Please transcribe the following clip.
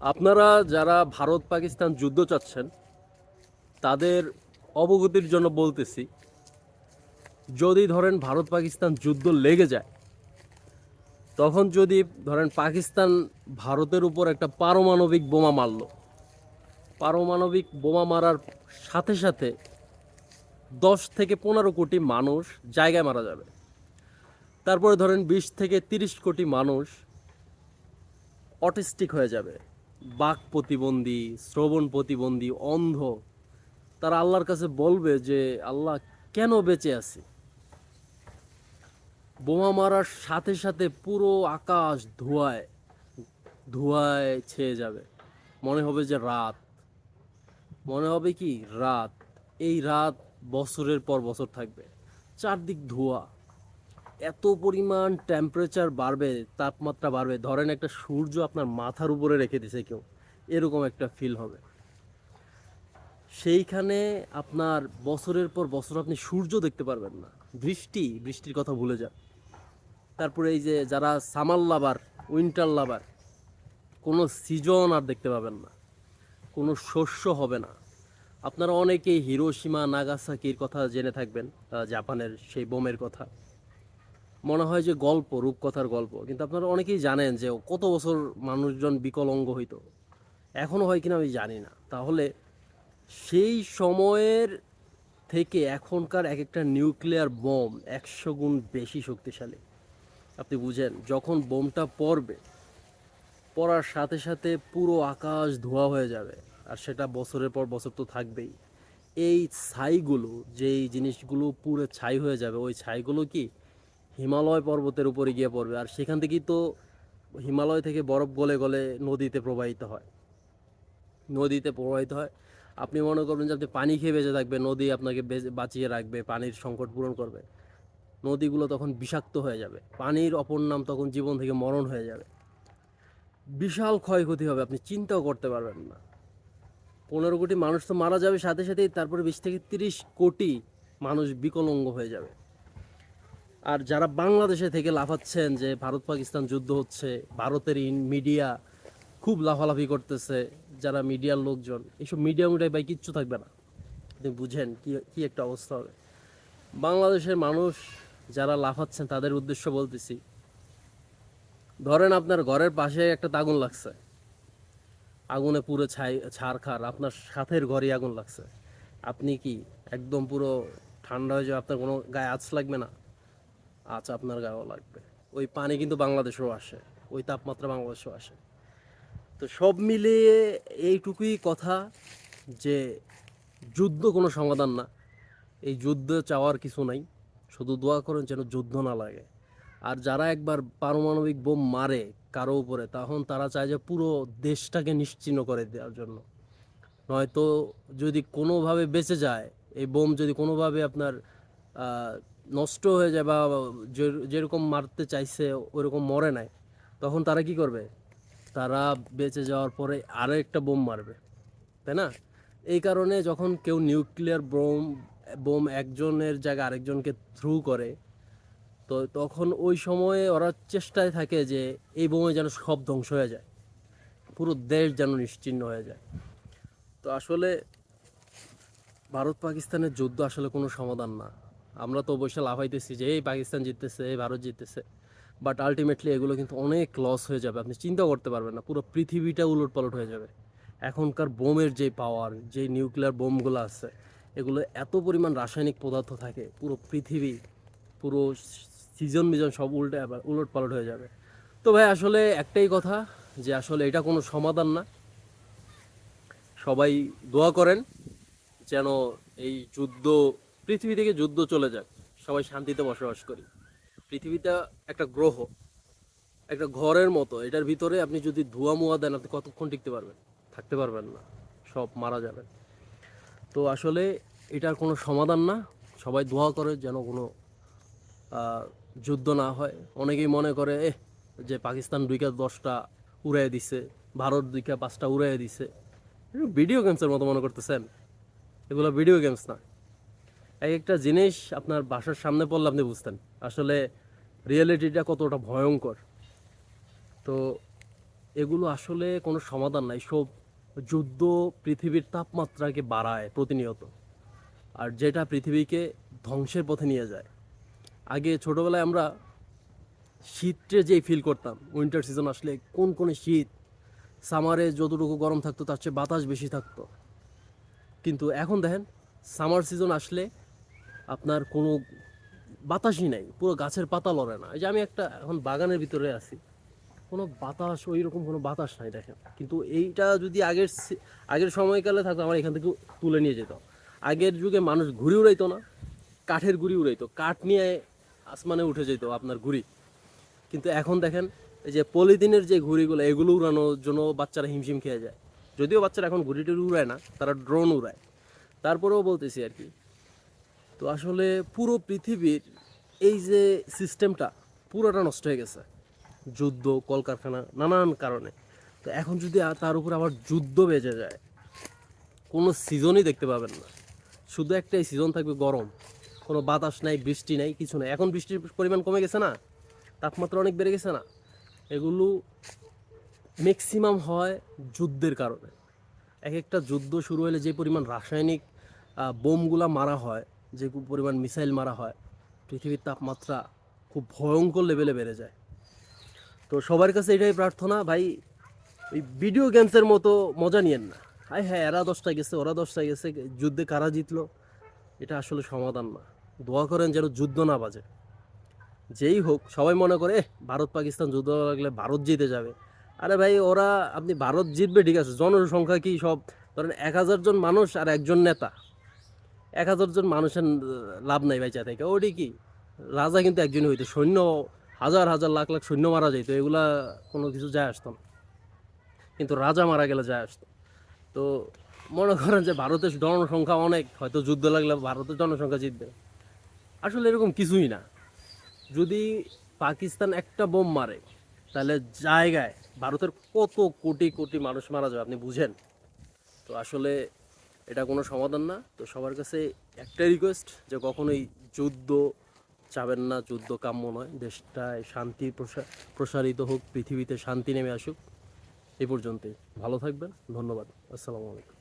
আপনারা যারা ভারত পাকিস্তান যুদ্ধ চাচ্ছেন, তাদের অবগতির জন্য বলতেছি, যদি ধরেন ভারত পাকিস্তান যুদ্ধ লেগে যায়, তখন যদি ধরেন পাকিস্তান ভারতের উপর একটা পারমাণবিক বোমা মারল, পারমাণবিক বোমা মারার সাথে সাথে দশ থেকে পনেরো কোটি মানুষ জায়গায় মারা যাবে। তারপরে ধরেন বিশ থেকে তিরিশ কোটি মানুষ অটিস্টিক হয়ে যাবে। বাক প্রতিবন্ধী, শ্রবণ প্রতিবন্ধী, অন্ধ, তারা আল্লাহর কাছে বলবে যে, আল্লাহ, কেন বেঁচে আছে? বোমা মারার সাথে সাথে পুরো আকাশ ধোঁয়ায় ধোঁয়ায় ছেয়ে যাবে। মনে হবে যে রাত। মনে হবে কি? রাত। এই রাত বছরের পর বছর থাকবে। চারদিক ধোঁয়া। এত পরিমাণ টেম্পারেচার বাড়বে, তাপমাত্রা বাড়বে। ধরেন একটা সূর্য আপনার মাথার উপরে রেখে দিছে কেউ, এরকম একটা ফিল হবে। সেইখানে আপনার বছরের পর বছর আপনি সূর্য দেখতে পারবেন না। বৃষ্টি, বৃষ্টির কথা ভুলে যান। তারপরে এই যে যারা সামার লাভার উইন্টার লাভার কোনো সিজন আর দেখতে পাবেন না। কোনো শস্য হবে না। আপনারা অনেকেই হিরোসীমা নাগাসাকির কথা জেনে থাকবেন জাপানের সেই বোমের কথা। মনে হয় যে গল্প, রূপকথার গল্প। কিন্তু আপনারা অনেকেই জানেন যে কত বছর মানুষজন বিকলঙ্গ হইতো। এখনও হয় কিনা আমি জানি না। তাহলে সেই সময়ের থেকে এখনকার এক একটা নিউক্লিয়ার বোম একশো গুণ বেশি শক্তিশালী। আপনি বুঝেন, যখন বোমটা পড়বে, পড়ার সাথে সাথে পুরো আকাশ ধোয়া হয়ে যাবে। আর সেটা বছরের পর বছর তো থাকবেই। এই ছাইগুলো, যেই জিনিসগুলো পুরো ছাই হয়ে যাবে, ওই ছাইগুলো কি হিমালয় পর্বতের উপরে গিয়ে পড়বে। আর সেখান থেকেই তো হিমালয় থেকে বরফ গলে গলে নদীতে প্রবাহিত হয়। নদীতে প্রবাহিত হয়। আপনি মনে করবেন যে আপনি পানি খেয়ে বেঁচে থাকবে, নদী আপনাকে বেঁচে- বাঁচিয়ে রাখবে, পানির সংকট পূরণ করবে। নদীগুলো তখন বিষাক্ত হয়ে যাবে। পানির অপর নাম তখন জীবন থেকে মরণ হয়ে যাবে। বিশাল ক্ষয়ক্ষতি হবে, আপনি চিন্তাও করতে পারবেন না। পনেরো কোটি মানুষ তো মারা যাবে, সাথে সাথেই তারপরে বিশ থেকে তিরিশ কোটি মানুষ বিকলঙ্গ হয়ে যাবে। আর যারা বাংলাদেশে থেকে লাফাচ্ছেন যে ভারত পাকিস্তান যুদ্ধ হচ্ছে, ভারতের ইন মিডিয়া খুব লাফালাফি করতেছে যারা মিডিয়ার লোকজন। এইসব মিডিয়া মিডিয়ায় ভাই কিচ্ছু থাকবে না। আপনি বুঝেন কি কি একটা অবস্থা হবে। বাংলাদেশের মানুষ যারা লাফাচ্ছেন তাদের উদ্দেশ্য বলতেছি, ধরেন আপনার ঘরের পাশে একটা আগুন লাগছে। আগুনে পুরো ছাই ছাড়খার আপনার সাথের ঘরে আগুন লাগছে। আপনি কি একদম পুরো ঠান্ডা হয়ে যাবে আপনার কোনো গায়ে আঁচ লাগবে না? আঁচ আপনার গায়েও লাগবে। ওই পানি কিন্তু বাংলাদেশেও আসে, ওই তাপমাত্রা বাংলাদেশেও আসে। তো সব মিলিয়ে এইটুকুই কথা যে যুদ্ধ কোনো সমাধান না। এই যুদ্ধ চাওয়ার কিছু নাই, শুধু দোয়া করেন যেন যুদ্ধ না লাগে। আর যারা একবার পারমাণবিক বোম মারে কারও উপরে, তখন তারা চায় যে পুরো দেশটাকে নিশ্চিহ্ন করে দেওয়ার জন্য। নয়তো যদি কোনোভাবে বেঁচে যায়, এই বোম যদি কোনোভাবে আপনার নষ্ট হয়ে যায় বা যেরকম মারতে চাইছে, ওরকম মরে নাই। তখন তারা কি করবে? তারা বেঁচে যাওয়ার পরে আরও একটা বোম মারবে, তাই না? এই কারণে যখন কেউ নিউক্লিয়ার বোম বোম একজনের জায়গায় আরেকজনকে থ্রু করে, তো তখন ওই সময়ে ওরা চেষ্টায় থাকে যে এই বোমে যেন সব ধ্বংস হয়ে যায়। পুরো দেশ যেন নিশ্চিহ্ন হয়ে যায়। তো আসলে ভারত পাকিস্তানের যুদ্ধ আসলে কোনো সমাধান না। আমরা তো অবশ্যই লাফাইতেছি যে, এই পাকিস্তান জিততেছে, এই ভারত জিততেছে। বাট আলটিমেটলি এগুলো কিন্তু অনেক লস হয়ে যাবে। আপনি চিন্তা করতে পারবেন না, পুরো পৃথিবীটা উলট পালট হয়ে যাবে। এখনকার বোমের যে পাওয়ার যে নিউক্লিয়ার বোমগুলো আছে, এগুলো এত পরিমাণ রাসায়নিক পদার্থ থাকে, পুরো পৃথিবী, পুরো সিজন মিজন সব উল্টে উলট পালট হয়ে যাবে। তো ভাই, আসলে একটাই কথা যে, আসলে এটা কোনো সমাধান না। সবাই দোয়া করেন যেন এই যুদ্ধ পৃথিবী থেকে যুদ্ধ চলে যাক, সবাই শান্তিতে বসবাস করি। পৃথিবীটা একটা গ্রহ, একটা ঘরের মতো, এটার ভিতরে আপনি যদি ধোয়া মুয়া দেন, আপনি কতক্ষণ টিকতে পারবেন? থাকতে পারবেন না, সব মারা যাবেন তো আসলে এটার কোনো সমাধান না, সবাই দোয়া করে যেন কোনো যুদ্ধ না হয়। অনেকেই মনে করে এ যে পাকিস্তান দুইকা দশটা উড়াই দিছে, ভারত দুইকা পাঁচটা উড়াই দিছে। ভিডিও গেমসের মতো মনে করতেছেন? এগুলো ভিডিও গেমস না। এক একটা জিনিস আপনার বাসার সামনে পড়লে আপনি বুঝতেন। আসলে রিয়েলিটিটা কতটা ভয়ঙ্কর। তো এগুলো আসলে কোনো সমাধান নাই। সব যুদ্ধ পৃথিবীর তাপমাত্রাকে বাড়ায় প্রতিনিয়ত। আর যেটা পৃথিবীকে ধ্বংসের পথে নিয়ে যায়। আগে ছোটোবেলায় আমরা শীতটা যে ফিল করতাম উইন্টার সিজন আসলে কোন কোন শীত সামারে যতটুকু গরম থাকতো তার চেয়ে বাতাস বেশি থাকতো। কিন্তু এখন দেখেন সামার সিজন আসলে আপনার কোনো বাতাসই নাই, পুরো গাছের পাতা লড়ে না। এই যে আমি একটা এখন বাগানের ভিতরে আছি, কোনো বাতাস ওই রকম কোনো বাতাস নাই, দেখেন। কিন্তু এইটা যদি আগের আগের সময়কালে থাকতো, আমার এখান থেকে তুলে নিয়ে যেত। আগের যুগে মানুষ ঘুড়ি উড়াইতো না, কাঠের গুড়ি উড়াইতো। কাঠ নিয়ে আসমানে উঠে যেত আপনার ঘুড়ি। কিন্তু এখন দেখেন, এই যে পলিথিনের যে ঘুড়িগুলো, এগুলো উড়ানোর জন্য বাচ্চারা হিমশিম খেয়ে যায়। যদিও বাচ্চারা এখন ঘুড়ি উড়ায় না, তারা ড্রোন উড়ায়। তারপরেও বলতেছি আর কি তো আসলে পুরো পৃথিবীর এই যে সিস্টেমটা পুরোটা নষ্ট হয়ে গেছে। যুদ্ধ, কলকারখানা, নানান কারণে। তো এখন যদি তার উপর আবার যুদ্ধ বেজে যায়, কোনো সিজনই দেখতে পাবেন না। শুধু একটাই সিজন থাকবে গরম। কোনো বাতাস নাই, বৃষ্টি নাই, কিছু নাই। এখন বৃষ্টির পরিমাণ কমে গেছে না? তাপমাত্রা অনেক বেড়ে গেছে না? এগুলো ম্যাক্সিমাম হয় যুদ্ধের কারণে। এক একটা যুদ্ধ শুরু হলে যে পরিমাণ রাসায়নিক বোমগুলা মারা হয় যে পরিমাণ মিসাইল মারা হয় পৃথিবীর তাপমাত্রা খুব ভয়ঙ্কর লেভেলে বেড়ে যায়। তো সবার কাছে এটাই প্রার্থনা ভাই ওই ভিডিও গেমসের মতো মজা নিয়েন না। হাই হ্যাঁ এরা দশটা গেছে ওরা দশটা গেছে যুদ্ধে কারা জিতলো এটা আসলে সমাধান না। দোয়া করেন যেন যুদ্ধ না বাজে। যেই হোক সবাই মনে করে "এহ, ভারত পাকিস্তান যুদ্ধ লাগলে ভারত জিতে যাবে। আরে ভাই ওরা আপনি ভারত জিতবে ঠিক আছে জনসংখ্যা কি সব? ধরেন এক হাজার জন মানুষ আর একজন নেতা। এক হাজার জন মানুষের লাভ নাই ভাই চা থেকে। ওটি কি? রাজা কিন্তু একজনই হইতো। সৈন্য, হাজার হাজার লাখ লাখ সৈন্য মারা যেত এগুলা কোনো কিছু যায় আসতো না। কিন্তু রাজা মারা গেলে যায় আসতো। তো মনে করেন যে ভারতের জনসংখ্যা অনেক, হয়তো যুদ্ধ লাগলে ভারতের জনসংখ্যা জিতবে। আসলে এরকম কিছুই না। যদি পাকিস্তান একটা বোম মারে, তাহলে জায়গায় ভারতের কত কোটি কোটি মানুষ মারা যাবে, আপনি বুঝেন? তো আসলে এটা কোনো সমাধান না। তো সবার কাছে একটাই রিকোয়েস্ট যে কখনোই যুদ্ধ চাবেন না, যুদ্ধ কাম্য নয়। দেশটায় শান্তি প্রসা- প্রসারিত হোক, পৃথিবীতে শান্তি নেমে আসুক। এই পর্যন্তই। ভালো থাকবেন। ধন্যবাদ। আসসালামু আলাইকুম।